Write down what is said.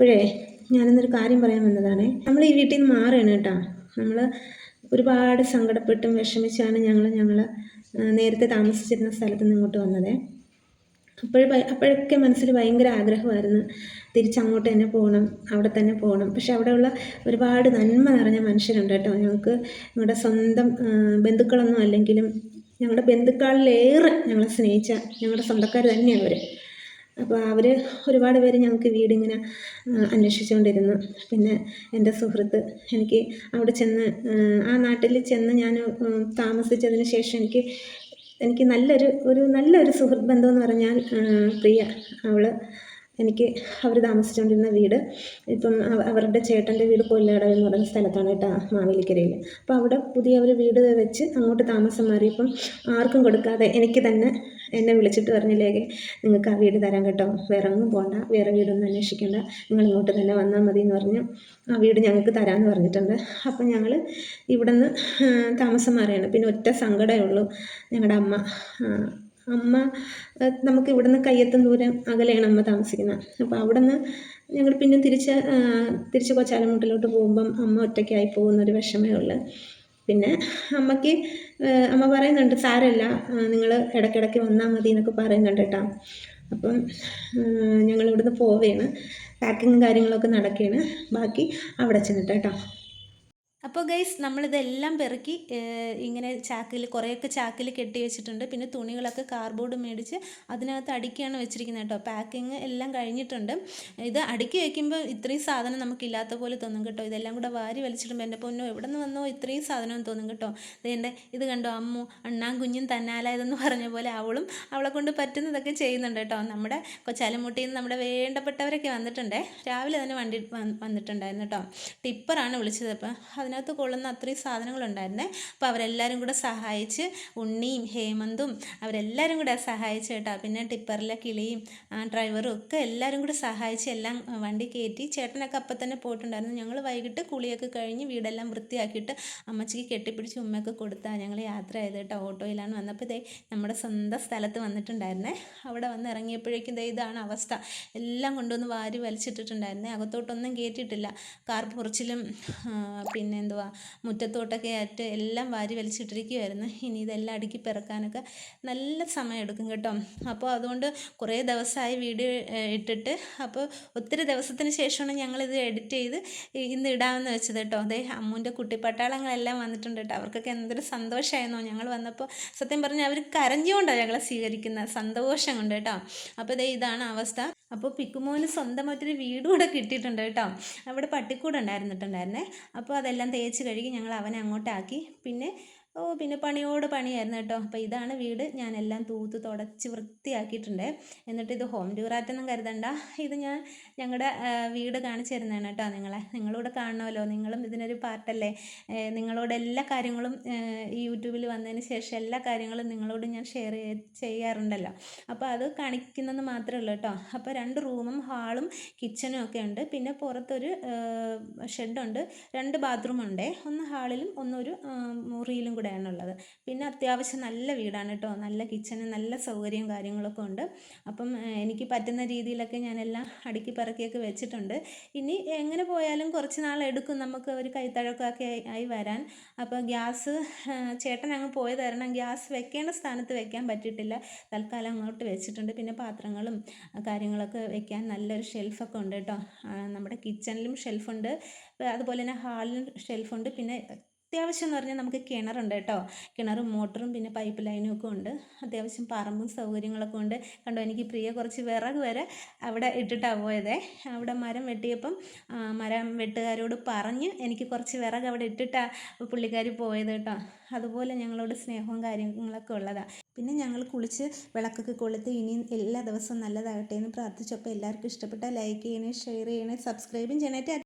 അപ്പോഴേ ഞാനിന്നൊരു കാര്യം പറയാൻ വന്നതാണ്. നമ്മൾ ഈ വീട്ടിൽ നിന്ന് മാറുകയാണ് കേട്ടോ നമ്മൾ ഒരുപാട് സങ്കടപ്പെട്ടും വിഷമിച്ചാണ് ഞങ്ങൾ ഞങ്ങൾ നേരത്തെ താമസിച്ചിരുന്ന സ്ഥലത്ത് നിന്ന് ഇങ്ങോട്ട് വന്നത്. അപ്പോൾ അപ്പോഴൊക്കെ മനസ്സിൽ ഭയങ്കര ആഗ്രഹമായിരുന്നു. തിരിച്ചങ്ങോട്ട് തന്നെ പോകണം അവിടെ തന്നെ പോകണം പക്ഷെ അവിടെയുള്ള ഒരുപാട് നന്മ നിറഞ്ഞ മനുഷ്യരുണ്ട് കേട്ടോ ഞങ്ങൾക്ക് ഞങ്ങളുടെ സ്വന്തം ബന്ധുക്കളൊന്നും അല്ലെങ്കിലും ഞങ്ങളുടെ ബന്ധുക്കളിലേറെ ഞങ്ങളെ സ്നേഹിച്ച ഞങ്ങളുടെ സ്വന്തക്കാർ തന്നെയാണ് അവർ അപ്പോൾ അവർ ഒരുപാട് പേര് ഞങ്ങൾക്ക് വീടിങ്ങനെ അന്വേഷിച്ചുകൊണ്ടിരുന്നു. പിന്നെ എന്റെ സുഹൃത്ത് എനിക്ക് അവിടെ ചെന്ന് ആ നാട്ടിൽ ചെന്ന് ഞാൻ താമസിച്ചതിന് ശേഷം എനിക്ക് എനിക്ക് നല്ലൊരു ഒരു നല്ലൊരു സുഹൃത്ത് ബന്ധം എന്ന് പറഞ്ഞാൽ പ്രിയ. അവൾ എനിക്ക് അവർ താമസിച്ചുകൊണ്ടിരുന്ന വീട് ഇപ്പം അവരുടെ ചേട്ടന്റെ വീട് കൊല്ലടവ് എന്ന് പറയുന്ന സ്ഥലത്താണ് കേട്ടോ മാവേലിക്കരയിൽ. അപ്പോൾ അവിടെ പുതിയ ഒരു വീട് വെച്ച് അങ്ങോട്ട് താമസം മാറിയപ്പം ആർക്കും കൊടുക്കാതെ എനിക്ക് തന്നെ എന്നെ വിളിച്ചിട്ട് പറഞ്ഞില്ലെങ്കിൽ നിങ്ങൾക്ക് ആ വീട് തരാൻ കേട്ടോ. വേറെ ഒന്നും പോകണ്ട വേറെ വീടൊന്നും അന്വേഷിക്കേണ്ട. നിങ്ങൾ ഇങ്ങോട്ട് തന്നെ വന്നാൽ മതി എന്ന് പറഞ്ഞു. ആ വീട് ഞങ്ങൾക്ക് തരാമെന്ന് പറഞ്ഞിട്ടുണ്ട്. അപ്പം ഞങ്ങൾ ഇവിടെ നിന്ന് താമസം മാറിയാണ്. പിന്നെ ഒറ്റ സങ്കടമേ ഉള്ളൂ. ഞങ്ങളുടെ അമ്മ അമ്മ നമുക്ക് ഇവിടുന്ന് കയ്യെത്തും ദൂരം അകലെയാണ് അമ്മ താമസിക്കുന്നത്. അപ്പോൾ നിന്ന് ഞങ്ങൾ പിന്നെ തിരിച്ച് തിരിച്ച് കൊച്ചാലമുട്ടിലോട്ട് പോകുമ്പം അമ്മ ഒറ്റയ്ക്കായി പോകുന്നൊരു വിഷമേ ഉള്ളൂ. പിന്നെ അമ്മയ്ക്ക് അമ്മ പറയുന്നുണ്ട് സാരമില്ല. നിങ്ങൾ ഇടയ്ക്കിടയ്ക്ക് വന്നാൽ മതി എന്നൊക്കെ പറയുന്നുണ്ട് കേട്ടോ. അപ്പം ഞങ്ങൾ ഇവിടുന്ന് പോവുകയാണ് പാക്കിങ്ങും കാര്യങ്ങളൊക്കെ നടക്കുകയാണ് ബാക്കി അവിടെ ചെന്നിട്ട് കേട്ടോ. അപ്പോൾ ഗൈസ് നമ്മളിതെല്ലാം പെറുക്കി ഇങ്ങനെ ചാക്കിൽ കുറേയൊക്കെ ചാക്കിൽ കെട്ടി വെച്ചിട്ടുണ്ട്. പിന്നെ തുണികളൊക്കെ കാർഡ്ബോർഡ് മേടിച്ച് അതിനകത്ത് അടുക്കിയാണ് വെച്ചിരിക്കുന്നത് കേട്ടോ. പാക്കിങ് എല്ലാം കഴിഞ്ഞിട്ടുണ്ട്. ഇത് അടുക്കി വയ്ക്കുമ്പോൾ ഇത്രയും സാധനം നമുക്കില്ലാത്ത പോലെ തോന്നും കേട്ടോ. ഇതെല്ലാം കൂടെ വാരി വലിച്ചിടുമ്പോൾ എന്റെ പൊന്നോ എവിടെ നിന്ന് വന്നോ ഇത്രയും സാധനം തോന്നും കേട്ടോ. ഇതെന്റെ ഇത് കണ്ടോ അമ്മു അണ്ണാൻ കുഞ്ഞും തന്നാലായതെന്ന് പറഞ്ഞ പോലെ അവളും അവളെ കൊണ്ട് പറ്റുന്നതൊക്കെ ചെയ്യുന്നുണ്ട് കേട്ടോ. നമ്മുടെ കൊച്ചാലമുട്ടിയിൽ നിന്ന് നമ്മുടെ വേണ്ടപ്പെട്ടവരൊക്കെ വന്നിട്ടുണ്ടേ. രാവിലെ തന്നെ വണ്ടി വന്നിട്ടുണ്ടായിരുന്നു കേട്ടോ. ടിപ്പറാണ് വിളിച്ചത് അപ്പം. അതിനകത്ത് കൊള്ളുന്ന അത്രയും സാധനങ്ങളുണ്ടായിരുന്നേ അപ്പോൾ അവരെല്ലാവരും കൂടെ സഹായിച്ച് ഉണ്ണിയും ഹേമന്തും അവരെല്ലാവരും കൂടെ സഹായിച്ച് കേട്ടോ. പിന്നെ ടിപ്പറിലെ കിളിയും ഡ്രൈവറും ഒക്കെ എല്ലാവരും കൂടെ സഹായിച്ച് എല്ലാം വണ്ടി കയറ്റി ചേട്ടനൊക്കെ അപ്പം തന്നെ പോയിട്ടുണ്ടായിരുന്നു. ഞങ്ങൾ വൈകിട്ട് കുളിയൊക്കെ കഴിഞ്ഞ് വീടെല്ലാം വൃത്തിയാക്കിയിട്ട് അമ്മച്ചിക്ക് കെട്ടിപ്പിടിച്ച് ഉമ്മയൊക്കെ കൊടുത്താൽ ഞങ്ങൾ യാത്ര ചെയ്ത് കേട്ടോ. ഓട്ടോയിലാണ് വന്നപ്പോൾ ഇതേ നമ്മുടെ സ്വന്തം സ്ഥലത്ത് വന്നിട്ടുണ്ടായിരുന്നേ. അവിടെ വന്ന് ഇറങ്ങിയപ്പോഴേക്കും ഇതേ ഇതാണ് അവസ്ഥ. എല്ലാം കൊണ്ടുവന്ന് വാരി വലിച്ചിട്ടിട്ടുണ്ടായിരുന്നേ. അകത്തോട്ടൊന്നും കയറ്റിയിട്ടില്ല കാർ പുറച്ചിലും പിന്നെ എന്തുവാ മുറ്റത്തോട്ടൊക്കെ ആയിട്ട് എല്ലാം വാരി വലിച്ചിട്ടിരിക്കുമായിരുന്നു ഇനി ഇതെല്ലാം അടുക്കി പിറക്കാനൊക്കെ നല്ല സമയം എടുക്കും കേട്ടോ. അപ്പോൾ അതുകൊണ്ട് കുറേ ദിവസമായി വീഡിയോ ഇട്ടിട്ട് അപ്പോൾ ഒത്തിരി ദിവസത്തിന് ശേഷമാണ് ഞങ്ങളിത് എഡിറ്റ് ചെയ്ത് ഇന്ന് ഇടാമെന്ന് വെച്ചത് കേട്ടോ. അതെ അമ്മൂന്റെ കുട്ടിപ്പട്ടാളങ്ങളെല്ലാം വന്നിട്ടുണ്ട് കേട്ടോ. അവർക്കൊക്കെ എന്തൊരു സന്തോഷമായിരുന്നോ. ഞങ്ങൾ വന്നപ്പോൾ സത്യം പറഞ്ഞാൽ അവർ കരഞ്ഞുകൊണ്ടാണ് ഞങ്ങളെ സ്വീകരിക്കുന്ന സന്തോഷം കൊണ്ട് കേട്ടോ. അപ്പോൾ ഇതേ ഇതാണ് അവസ്ഥ. അപ്പോൾ പിക്കുമോന് സ്വന്തമായിട്ടൊരു വീട് കൂടെ കിട്ടിയിട്ടുണ്ട് കേട്ടോ. അവിടെ പട്ടിക്കൂട് ഉണ്ടായിരുന്നിട്ടുണ്ടായിരുന്നേ അപ്പോൾ അതെല്ലാം തേച്ച് കഴുകി ഞങ്ങൾ അവനെ അങ്ങോട്ടാക്കി. പിന്നെ ഓ പിന്നെ പണിയോട് പണിയായിരുന്നു കേട്ടോ. അപ്പോൾ ഇതാണ് വീട്. ഞാനെല്ലാം തൂത്ത് തുടച്ച് വൃത്തിയാക്കിയിട്ടുണ്ട്. എന്നിട്ട് ഇത് ഹോം ഡ്യൂറാറ്റൊന്നും കരുതണ്ട. ഇത് ഞാൻ ഞങ്ങളുടെ വീട് കാണിച്ചു തരുന്നതാണ് കേട്ടോ നിങ്ങളെ. നിങ്ങളിവിടെ കാണണമല്ലോ. നിങ്ങളും ഇതിനൊരു പാർട്ടല്ലേ? നിങ്ങളോട് എല്ലാ കാര്യങ്ങളും ഈ യൂട്യൂബിൽ വന്നതിന് ശേഷം എല്ലാ കാര്യങ്ങളും നിങ്ങളോട് ഞാൻ ഷെയർ ചെയ്യാറുണ്ടല്ലോ. അപ്പോൾ അത് കാണിക്കുന്നത് മാത്രമേ ഉള്ളൂ കേട്ടോ. അപ്പോൾ രണ്ട് റൂമും ഹാളും കിച്ചനും ഒക്കെ ഉണ്ട്. പിന്നെ പുറത്തൊരു ഷെഡുണ്ട് രണ്ട് ബാത്റൂമുണ്ട് ഒന്ന് ഹാളിലും ഒന്നൊരു മുറിയിലും കൂടെയാണുള്ളത് പിന്നെ അത്യാവശ്യം നല്ല വീടാണ് കേട്ടോ. നല്ല കിച്ചണ് നല്ല സൗകര്യവും കാര്യങ്ങളൊക്കെ ഉണ്ട്. അപ്പം എനിക്ക് പറ്റുന്ന രീതിയിലൊക്കെ ഞാനെല്ലാം അടുക്കി പറക്കിയൊക്കെ വെച്ചിട്ടുണ്ട്. ഇനി എങ്ങനെ പോയാലും കുറച്ച് നാൾ എടുക്കും നമുക്ക് ഒരു കൈത്തഴക്കമൊക്കെ ആയി വരാൻ. അപ്പോൾ ഗ്യാസ് ചേട്ടൻ അങ്ങ് പോയി തരണം ഗ്യാസ് വെക്കേണ്ട സ്ഥാനത്ത് വെക്കാൻ പറ്റിയിട്ടില്ല. തൽക്കാലം അങ്ങോട്ട് വെച്ചിട്ടുണ്ട്. പിന്നെ പാത്രങ്ങളും കാര്യങ്ങളൊക്കെ വെക്കാൻ നല്ലൊരു ഷെൽഫൊക്കെ ഉണ്ട് കേട്ടോ. നമ്മുടെ കിച്ചണിലും ഷെൽഫുണ്ട് അതുപോലെ തന്നെ ഹാളിലും ഷെൽഫുണ്ട് പിന്നെ അത്യാവശ്യം എന്ന് പറഞ്ഞാൽ നമുക്ക് കിണറുണ്ട് കേട്ടോ. കിണറും മോട്ടറും പിന്നെ പൈപ്പ് ലൈനും ഒക്കെ ഉണ്ട്. അത്യാവശ്യം പറമ്പും സൗകര്യങ്ങളൊക്കെ ഉണ്ട്. കണ്ടോ എനിക്ക് പ്രിയ കുറച്ച് വിറക് വരെ അവിടെ ഇട്ടിട്ടാണ് പോയതേ. അവിടെ മരം വെട്ടിയപ്പം മരം വെട്ടുകാരോട് പറഞ്ഞ് എനിക്ക് കുറച്ച് വിറക് അവിടെ ഇട്ടിട്ടാണ് പുള്ളിക്കാർ പോയത് കേട്ടോ. അതുപോലെ ഞങ്ങളോട് സ്നേഹവും കാര്യങ്ങളൊക്കെ ഉള്ളതാണ് പിന്നെ ഞങ്ങൾ കുളിച്ച് വിളക്കൊക്കെ കൊളുത്ത് ഇനിയും എല്ലാ ദിവസവും നല്ലതാകട്ടെ എന്ന് പ്രാർത്ഥിച്ചപ്പോൾ എല്ലാവർക്കും ഇഷ്ടപ്പെട്ട ലൈക്ക് ചെയ്യണേ ഷെയർ ചെയ്യണേ സബ്സ്ക്രൈബും ചെയ്യണേ.